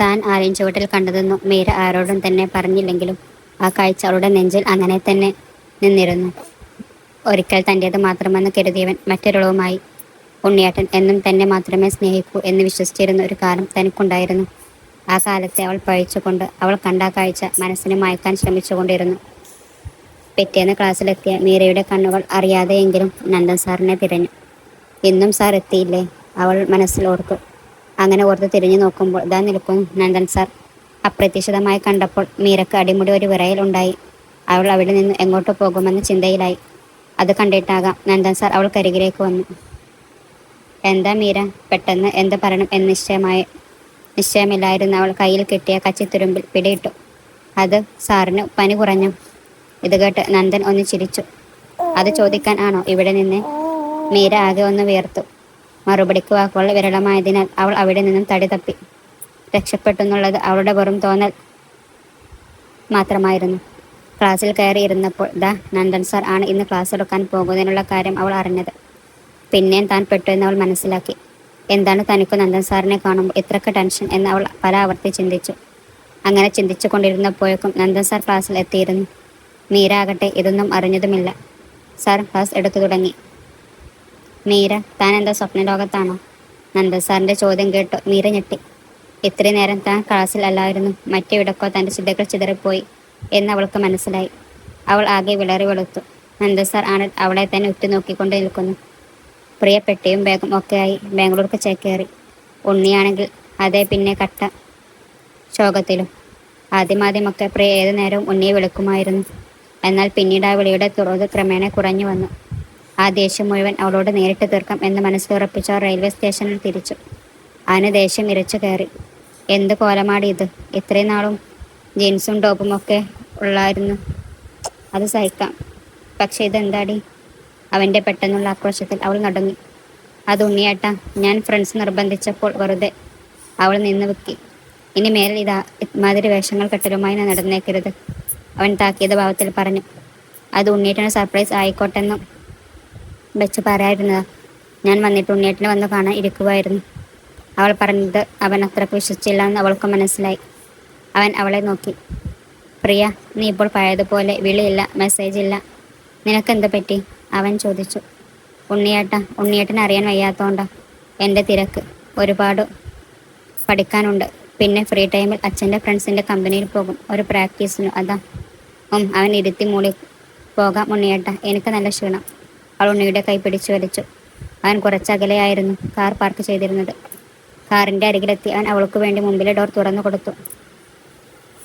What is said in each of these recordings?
താൻ ആരെയും ചുവട്ടിൽ കണ്ടതെന്നു മീര ആരോടും തന്നെ പറഞ്ഞില്ലെങ്കിലും ആ കാഴ്ച അവളുടെ നെഞ്ചിൽ അങ്ങനെ തന്നെ നിന്നിരുന്നു. ഒരിക്കൽ തന്റേത് മാത്രമെന്ന് കരുതിയവൻ മറ്റൊരാളുമായി ഉണ്ണിയേട്ടൻ എന്നും തന്നെ മാത്രമേ സ്നേഹിക്കൂ എന്ന് വിശ്വസിച്ചിരുന്ന ഒരു കാലം തനിക്കുണ്ടായിരുന്നു. ആ കാലത്തെ അവൾ പഴിച്ചുകൊണ്ട് അവൾ കണ്ട കാഴ്ച മനസ്സിനെ മയക്കാൻ ശ്രമിച്ചുകൊണ്ടിരുന്നു. പിറ്റേന്ന് ക്ലാസ്സിലെത്തിയ മീരയുടെ കണ്ണുകൾ അറിയാതെയെങ്കിലും നന്ദൻ സാറിനെ തിരഞ്ഞു ഇന്നും സാർ എത്തിയില്ലേ? അവൾ മനസ്സിൽ ഓർത്തു അങ്ങനെ ഓർത്ത് തിരിഞ്ഞു നോക്കുമ്പോൾ ഇതാ നിൽക്കും നന്ദൻ സാർ. അപ്രതീക്ഷിതമായി കണ്ടപ്പോൾ മീരക്ക് അടിമുടി ഒരു വിറയിലുണ്ടായി. അവൾ അവിടെ നിന്ന് എങ്ങോട്ട് പോകുമെന്ന് ചിന്തയിലായി. അത് കണ്ടിട്ടാകാം നന്ദൻ സാർ അവൾ കരികിലേക്ക് വന്നു. എന്താ മീര പെട്ടെന്ന് എന്ത് പറയണം എന്ന് നിശ്ചയമായി നിശ്ചയമില്ലായിരുന്ന അവൾ കയ്യിൽ കിട്ടിയ കച്ചിത്തുരുമ്പിൽ പിടിയിട്ടു. അത് സാറിന് പനി കുറഞ്ഞു. ഇത് കേട്ട് നന്ദൻ ഒന്ന് ചിരിച്ചു. അത് ചോദിക്കാൻ ആണോ ഇവിടെ നിന്ന്? മീര ആകെ ഒന്ന് വിയർത്തു. മറുപടിക്ക് വാക്കുകൾ വിരളമായതിനാൽ അവൾ അവിടെ നിന്നും തടി തപ്പി രക്ഷപ്പെട്ടെന്നുള്ളത് അവളുടെ വെറും തോന്നൽ മാത്രമായിരുന്നു. ക്ലാസ്സിൽ കയറി ഇരുന്നപ്പോൾ ദ നന്ദൻ സാർ ആണ് ഇന്ന് ക്ലാസ് എടുക്കാൻ പോകുന്നതിനുള്ള കാര്യം അവൾ അറിഞ്ഞത്. പിന്നെയും താൻ പെട്ടു എന്ന് അവൾ മനസ്സിലാക്കി. എന്താണ് തനിക്ക് നന്ദൻ സാറിനെ കാണുമ്പോൾ ഇത്രക്ക് ടെൻഷൻ എന്ന് അവൾ പല ആവർത്തി ചിന്തിച്ചു. അങ്ങനെ ചിന്തിച്ചു കൊണ്ടിരുന്നപ്പോഴേക്കും നന്ദൻ സാർ ക്ലാസ്സിൽ എത്തിയിരുന്നു. മീര ആകട്ടെ ഇതൊന്നും അറിഞ്ഞതുമില്ല. സാർ ക്ലാസ് എടുത്തു തുടങ്ങി. മീര താൻ എന്താ സ്വപ്ന ലോകത്താണോ? നന്ദൻ ചോദ്യം കേട്ടോ. മീര ഞെട്ടി. ഇത്രയും നേരം താൻ ക്ലാസ്സിൽ അല്ലായിരുന്നു. മറ്റെവിടക്കോ തന്റെ ചിന്തകൾ ചിതറിപ്പോയി എന്ന് അവൾക്ക് മനസ്സിലായി. അവൾ ആകെ വിളറി വെളുത്തു. നന്ദൻ സാർ ആണ് അവളെ തന്നെ ഉറ്റുനോക്കിക്കൊണ്ട് നിൽക്കുന്നു. പ്രിയപ്പെട്ടിയും ബാഗും ഒക്കെയായി. ബാംഗ്ലൂർക്ക് ചേക്കേറി ഉണ്ണിയാണെങ്കിൽ അതേ പിന്നെ കട്ട ശോകത്തിലും. ആദ്യമാദ്യമൊക്കെ പ്രിയ ഏതു നേരവും ഉണ്ണിയെ വിളിക്കുമായിരുന്നു. എന്നാൽ പിന്നീട് ആ വിളിയുടെ തുറവ് ക്രമേണ കുറഞ്ഞു വന്നു. ആ ദേഷ്യം മുഴുവൻ അവളോട് നേരിട്ട് തീർക്കാം എന്ന് മനസ്സിലുറപ്പിച്ച റെയിൽവേ സ്റ്റേഷനിൽ തിരിച്ചു. അവന് ദേഷ്യം ഇരച്ചു കയറി. എന്ത് കോലമാടി ഇത്? ഇത്രയും നാളും ജീൻസും ടോപ്പും ഒക്കെ ഉള്ളായിരുന്നു. അത് സഹിക്കാം. പക്ഷെ ഇതെന്താടി? അവന്റെ പെട്ടെന്നുള്ള ആക്രോശത്തിൽ അവൾ നടന്നു അത് ഉണ്ണിയേട്ട ഞാൻ ഫ്രണ്ട്സ് നിർബന്ധിച്ചപ്പോൾ വെറുതെ അവൾ നിന്ന് വെക്കി. ഇനി മേലിൽ ഇതാ ഇമാതിരി വേഷങ്ങൾ കെട്ടലുമായി നടന്നേക്കരുത്. അവൻ താക്കിയത് ഭാവത്തിൽ പറഞ്ഞു. അത് ഉണ്ണിയേട്ടന് സർപ്രൈസ് ആയിക്കോട്ടെന്നും വെച്ച് പറയായിരുന്നത് ഞാൻ വന്നിട്ട് ഉണ്ണിയേട്ടനെ വന്ന് കാണാൻ ഇരിക്കുമായിരുന്നു അവൾ പറഞ്ഞത് അവൻ അത്രയ്ക്ക് വിശ്വസിച്ചില്ല എന്ന് അവൾക്ക് മനസ്സിലായി. അവൻ അവളെ നോക്കി. പ്രിയ നീ ഇപ്പോൾ പഴയതുപോലെ വിളിയില്ല മെസ്സേജ് ഇല്ല. നിനക്ക് നിനക്കെന്ത് പറ്റി? അവൻ ചോദിച്ചു. ഉണ്ണിയേട്ട ഉണ്ണിയേട്ടൻ അറിയാൻ വയ്യാത്തതുകൊണ്ടാ എന്റെ തിരക്ക്. ഒരുപാട് പഠിക്കാനുണ്ട്. പിന്നെ ഫ്രീ ടൈമിൽ അച്ഛന്റെ ഫ്രണ്ട്സിന്റെ കമ്പനിയിൽ പോകും. ഒരു പ്രാക്ടീസിനു അതാ. അവൻ ഇരുത്തി മൂളി പോകാം ഉണ്ണിയേട്ട. എനിക്ക് നല്ല ക്ഷീണം. അവൾ ഉണ്ണിയുടെ കൈ പിടിച്ചു വലിച്ചു. അവൻ കുറച്ചകലെയായിരുന്നു കാർ പാർക്ക് ചെയ്തിരുന്നത്. കാറിന്റെ അരികിലെത്തി അവൻ അവൾക്ക് വേണ്ടി മുമ്പിലെ ഡോർ തുറന്നു കൊടുത്തു.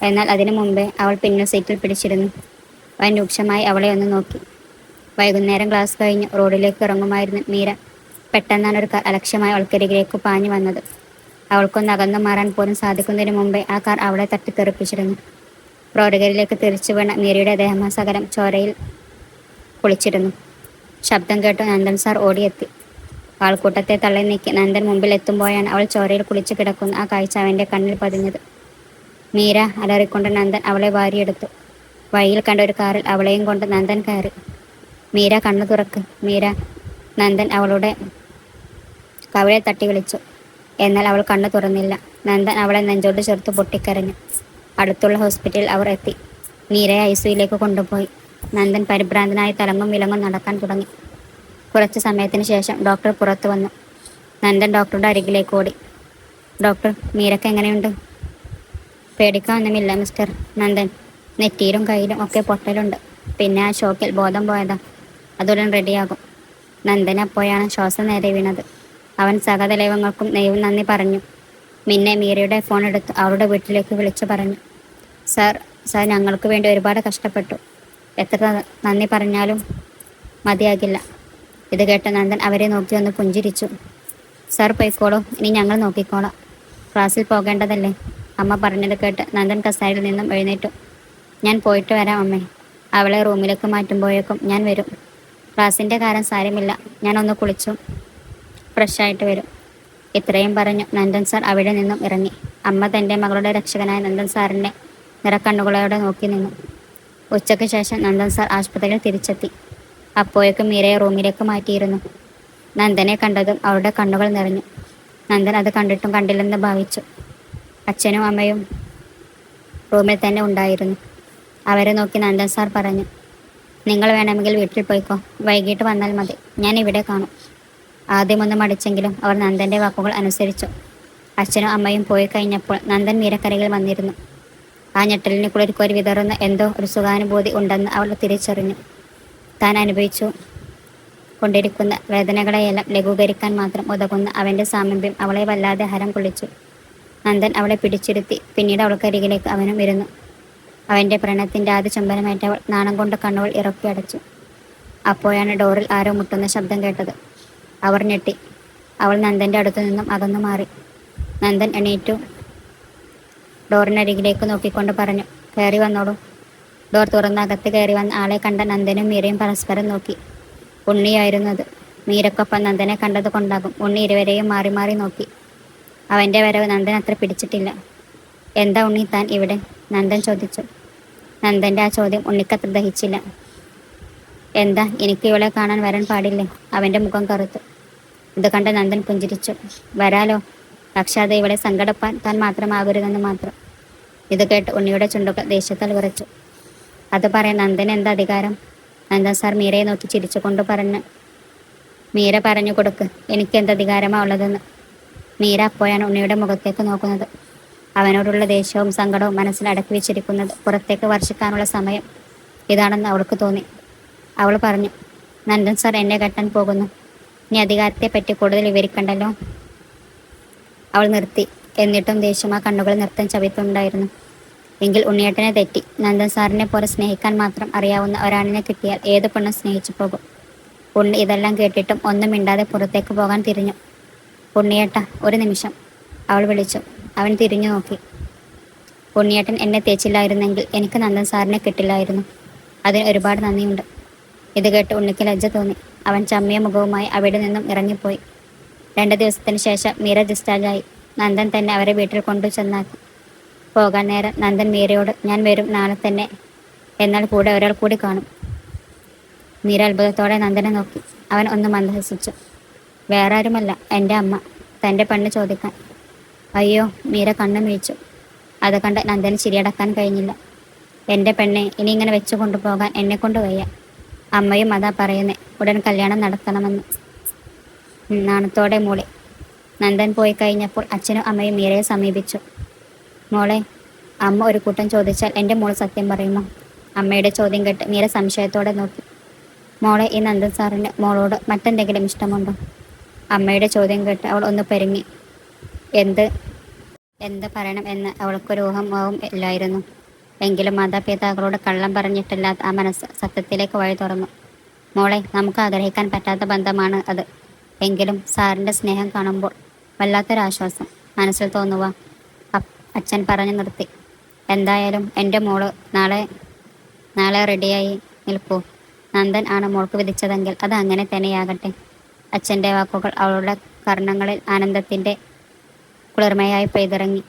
എന്നാൽ അതിനു മുമ്പേ അവൾ പിന്നിൽ സീറ്റിൽ പിടിച്ചിരുന്നു. അവൻ രൂക്ഷമായി അവളെ ഒന്ന് നോക്കി. വൈകുന്നേരം ക്ലാസ് കഴിഞ്ഞ് റോഡിലേക്ക് ഇറങ്ങുമായിരുന്നു മീര. പെട്ടെന്നാണ് ഒരു കാർ അലക്ഷ്യമായി അവൾക്കരികിലേക്ക് പാഞ്ഞു വന്നത്. അവൾക്കൊന്ന് അകന്നു മാറാൻ പോലും സാധിക്കുന്നതിന് മുമ്പേ ആ കാർ അവളെ തട്ടിത്തെറിപ്പിച്ചിരുന്നു. റോഡുകരിലേക്ക് തിരിച്ചു വീണ മീരയുടെ ദേഹമാസകരം ചോരയിൽ കുളിച്ചിരുന്നു. ശബ്ദം കേട്ട് നന്ദൻ സാർ ഓടിയെത്തി. ആൾക്കൂട്ടത്തെ തള്ളി നീക്കി നന്ദൻ മുമ്പിൽ എത്തുമ്പോഴാണ് അവൾ ചോരയിൽ കുളിച്ചു കിടക്കുന്ന. ആ കാഴ്ച അവന്റെ കണ്ണിൽ പതിഞ്ഞത്. മീര അലറിക്കൊണ്ട് നന്ദൻ അവളെ വാരിയെടുത്തു. വഴിയിൽ കണ്ട ഒരു കാറിൽ അവളെയും കൊണ്ട് നന്ദൻ കയറി. മീര കണ്ണു തുറക്ക്. മീര നന്ദൻ അവളുടെ കവിളെ തട്ടി വിളിച്ചു. എന്നാൽ അവൾ കണ്ണു തുറന്നില്ല. നന്ദൻ അവളെ നെഞ്ചോട് ചേർത്ത് പൊട്ടിക്കരഞ്ഞു. അടുത്തുള്ള ഹോസ്പിറ്റലിൽ അവർ എത്തി. മീരയെ ഐ കൊണ്ടുപോയി. നന്ദൻ പരിഭ്രാന്തനായി തലങ്ങും വിലങ്ങും നടക്കാൻ തുടങ്ങി. കുറച്ച് സമയത്തിന് ശേഷം ഡോക്ടർ പുറത്തു വന്നു. നന്ദൻ ഡോക്ടറുടെ അരികിലേക്ക് ഓടി. ഡോക്ടർ മീരക്ക് എങ്ങനെയുണ്ട്? പേടിക്കാനൊന്നുമില്ല മിസ്റ്റർ. നന്ദൻ നെറ്റിയിലും കയ്യിലും ഒക്കെ പൊട്ടലുണ്ട്. പിന്നെ ആ ഷോക്കിൽ ബോധം പോയതാ. അതുടൻ റെഡിയാകും. നന്ദൻ അപ്പോഴാണ് ശ്വാസം നേരെ വീണത്. അവൻ സകലദൈവങ്ങൾക്കും ദൈവം നന്ദി പറഞ്ഞു. മിന്നെ മീരയുടെ ഫോൺ എടുത്ത് അവരുടെ വീട്ടിലേക്ക് വിളിച്ചു പറഞ്ഞു. സാർ സാർ ഞങ്ങൾക്ക് വേണ്ടി ഒരുപാട് കഷ്ടപ്പെട്ടു. എത്ര നന്ദി പറഞ്ഞാലും മതിയാകില്ല. ഇത് കേട്ട നന്ദൻ അവരെ നോക്കി ഒന്ന് പുഞ്ചിരിച്ചു. സർ പോയിക്കോളൂ. ഇനി ഞങ്ങൾ നോക്കിക്കോളാം. ക്ലാസ്സിൽ പോകേണ്ടതല്ലേ? അമ്മ പറഞ്ഞത് കേട്ട് നന്ദൻ കസാരയിൽ നിന്നും എഴുന്നേറ്റു. ഞാൻ പോയിട്ട് വരാം അമ്മേ. അവളെ റൂമിലേക്ക് മാറ്റുമ്പോഴേക്കും ഞാൻ വരും. ക്ലാസ്സിന്റെ കാര്യം സാരമില്ല. ഞാനൊന്ന് കുളിച്ചു ഫ്രഷായിട്ട് വരും. ഇത്രയും പറഞ്ഞു നന്ദൻ സാർ അവിടെ നിന്നും ഇറങ്ങി. അമ്മ തന്റെ മകളുടെ രക്ഷകനായ നന്ദൻ സാറിന്റെ നിറക്കണ്ണുകളോടെ നോക്കി നിന്നു. ഉച്ചയ്ക്ക് ശേഷം നന്ദൻ സാർ ആശുപത്രിയിൽ തിരിച്ചെത്തി. അപ്പോഴേക്കും മീരയെ റൂമിലേക്ക് മാറ്റിയിരുന്നു. നന്ദനെ കണ്ടതും അവരുടെ കണ്ണുകൾ നിറഞ്ഞു. നന്ദൻ അത് കണ്ടിട്ടും കണ്ടില്ലെന്ന് ഭാവിച്ചു. അച്ഛനും അമ്മയും റൂമിൽ തന്നെ ഉണ്ടായിരുന്നു. അവരെ നോക്കി നന്ദൻ സാർ പറഞ്ഞു നിങ്ങൾ വേണമെങ്കിൽ വീട്ടിൽ പോയിക്കോ. വൈകിട്ട് വന്നാൽ മതി. ഞാൻ ഇവിടെ കാണും. ആദ്യമൊന്നും മടിച്ചെങ്കിലും അവർ നന്ദന്റെ വാക്കുകൾ അനുസരിച്ചു. അച്ഛനും അമ്മയും പോയി കഴിഞ്ഞപ്പോൾ നന്ദൻ മീരക്കരയിൽ വന്നിരുന്നു. ആ ഞെട്ടലിന് കുളിർക്കോരി വിതറുന്ന എന്തോ ഒരു സുഖാനുഭൂതി ഉണ്ടെന്ന് അവൾ തിരിച്ചറിഞ്ഞു. താൻ അനുഭവിച്ചു കൊണ്ടിരിക്കുന്ന വേദനകളെയെല്ലാം ലഘൂകരിക്കാൻ മാത്രം ഉതകുന്ന അവന്റെ സാമീപ്യം അവളെ വല്ലാതെ ഹരം കൊള്ളിച്ചു. നന്ദൻ അവളെ പിടിച്ചിരുത്തി പിന്നീട് അവൾക്കരികിലേക്ക് അവനും ഇരുന്നു. അവന്റെ പ്രണയത്തിന്റെ ആദ്യ ചുംബനമേറ്റവൾ നാണം കൊണ്ട് കണ്ണുകൾ ഇറക്കി അടച്ചു. അപ്പോഴാണ് ഡോറിൽ ആരോ മുട്ടുന്ന ശബ്ദം കേട്ടത്. അവർ ഞെട്ടി. അവൾ നന്ദന്റെ അടുത്തു നിന്നും അകന്നു മാറി. നന്ദൻ എണീറ്റു. ഡോറിനരികിലേക്ക് നോക്കിക്കൊണ്ട് പറഞ്ഞു കയറി വന്നോളൂ. ഡോർ തുറന്ന അകത്ത് കയറി വന്ന ആളെ കണ്ട നന്ദനും മീരയും പരസ്പരം നോക്കി. ഉണ്ണിയായിരുന്നു അത്. മീരക്കൊപ്പം നന്ദനെ കണ്ടത് കൊണ്ടാകും. ഉണ്ണി ഇരുവരെയും മാറി മാറി നോക്കി. അവന്റെ വരവ് നന്ദൻ അത്ര പിടിച്ചിട്ടില്ല. എന്താ ഉണ്ണി താൻ ഇവിടെ? നന്ദൻ ചോദിച്ചു. നന്ദന്റെ ആ ചോദ്യം ഉണ്ണിക്കത്ര ദഹിച്ചില്ല. എന്താ എനിക്ക് ഇവളെ കാണാൻ വരാൻ പാടില്ലേ? അവന്റെ മുഖം കറുത്തു. ഇത് കണ്ട് നന്ദൻ പുഞ്ചിരിച്ചു. വരാലോ. പക്ഷെ അത് ഇവളെ സങ്കടപ്പാൻ താൻ മാത്രമാകരുതെന്ന് മാത്രം. ഇത് കേട്ട് ഉണ്ണിയുടെ ചുണ്ടുകൾ ദേഷ്യത്താൽ വിറച്ചു. അത് പറയാൻ നന്ദൻ എന്താ അധികാരം? നന്ദൻ സാർ മീരയെ നോക്കി ചിരിച്ചുകൊണ്ട് പറഞ്ഞ്. മീര പറഞ്ഞു കൊടുക്ക് എനിക്ക് എന്ത് അധികാരമാ ഉള്ളതെന്ന്. മീര അപ്പോഴാണ് ഉണ്ണിയുടെ മുഖത്തേക്ക് നോക്കുന്നത്. അവനോടുള്ള ദേഷ്യവും സങ്കടവും മനസ്സിൽ അടക്കി വെച്ചിരിക്കുന്നത് പുറത്തേക്ക് വർഷിക്കാനുള്ള സമയം ഇതാണെന്ന് അവൾക്ക് തോന്നി. അവൾ പറഞ്ഞു നന്ദൻ സാർ എന്നെ കെട്ടാൻ പോകുന്നു. ഇനി അധികാരത്തെപ്പറ്റി കൂടുതൽ വിവരിക്കണ്ടല്ലോ? അവൾ നിർത്തി. എന്നിട്ടും ദേഷ്യം ആ കണ്ണുകൾ നൃത്തം ചവിട്ടുണ്ടായിരുന്നു എങ്കിൽ ഉണ്ണിയേട്ടനെ തെറ്റി. നന്ദൻ സാറിനെ പോലെ സ്നേഹിക്കാൻ മാത്രം അറിയാവുന്ന ഒരാളിനെ കിട്ടിയാൽ ഏത് പെണ്ണും സ്നേഹിച്ചു പോകും. ഉണ്ണി ഇതെല്ലാം കേട്ടിട്ടും ഒന്നും മിണ്ടാതെ പുറത്തേക്ക് പോകാൻ തിരിഞ്ഞു. ഉണ്ണിയേട്ട ഒരു നിമിഷം. അവൾ വിളിച്ചു. അവൻ തിരിഞ്ഞു നോക്കി. ഉണ്ണിയേട്ടൻ എന്നെ തേച്ചില്ലായിരുന്നെങ്കിൽ എനിക്ക് നന്ദൻ സാറിനെ കിട്ടില്ലായിരുന്നു. അതിന് ഒരുപാട് നന്ദിയുണ്ട്. ഇത് കേട്ട് ഉണ്ണിക്ക് ലജ്ജ തോന്നി. അവൻ ചമ്മിയ മുഖവുമായി അവിടെ നിന്നും ഇറങ്ങിപ്പോയി. രണ്ട് ദിവസത്തിന് ശേഷം മീര ഡിസ്ചാർജായി നന്ദൻ തന്നെ അവരെ വീട്ടിൽ കൊണ്ടു ചെന്നാക്കി. പോകാൻ നേരം നന്ദൻ മീരയോട് ഞാൻ വരും നാളെ തന്നെ. എന്നാൽ കൂടെ ഒരാൾ കൂടി കാണും. മീര അത്ഭുതത്തോടെ നന്ദനെ നോക്കി. അവൻ ഒന്ന് മന്ദഹസിച്ചു. വേറെ ആരുമല്ല എന്റെ അമ്മ. തന്റെ പെണ്ണ് ചോദിക്കാൻ. അയ്യോ മീര കണ്ണു മിഴിച്ചു. അത് കണ്ട് നന്ദന് ശരിയടക്കാൻ കഴിഞ്ഞില്ല. എന്റെ പെണ്ണെ ഇനി ഇങ്ങനെ വെച്ചു കൊണ്ടുപോകാൻ എന്നെ കൊണ്ട് വയ്യ. അമ്മയും അതാ പറയുന്നേ ഉടൻ കല്യാണം നടത്തണമെന്ന്. നാണത്തോടെ മോളെ. നന്ദൻ പോയി കഴിഞ്ഞപ്പോൾ അച്ഛനും അമ്മയും മീരയെ സമീപിച്ചു. മോളെ അമ്മ ഒരു കൂട്ടം ചോദിച്ചാൽ എന്റെ മോൾ സത്യം പറയുമോ? അമ്മയുടെ ചോദ്യം കേട്ട് മീര സംശയത്തോടെ നോക്കി. മോളെ ഈ നന്ദൻ സാറിന് മോളോട് മറ്റെന്തെങ്കിലും ഇഷ്ടമുണ്ടോ? അമ്മയുടെ ചോദ്യം കേട്ട് അവൾ ഒന്ന് പെരുങ്ങി എന്ത്? എന്ത് പറയണം എന്ന് അവൾക്കൊരു ഊഹമാവും ഇല്ലായിരുന്നു. എങ്കിലും മാതാപിതാക്കളോട് കള്ളം പറഞ്ഞിട്ടില്ലാത്ത ആ മനസ്സ് സത്യത്തിലേക്ക് വഴി തുറന്നു. മോളെ നമുക്ക് ആഗ്രഹിക്കാൻ പറ്റാത്ത ബന്ധമാണ് അത്. എങ്കിലും സാറിന്റെ സ്നേഹം കാണുമ്പോൾ വല്ലാത്തൊരാശ്വാസം. മനസ്സിൽ തോന്നുക അച്ഛൻ പറഞ്ഞു നിർത്തി. എന്തായാലും എന്റെ മോൾ നാളെ നാളെ റെഡിയായി നിൽക്കൂ. നന്ദൻ ആണ് മോൾക്ക് വിധിച്ചതെങ്കിൽ അത് അങ്ങനെ തന്നെയാകട്ടെ. അച്ഛന്റെ വാക്കുകൾ അവളുടെ കർണങ്ങളിൽ ആനന്ദത്തിന്റെ കുളിർമയായി പെയ്തിറങ്ങി.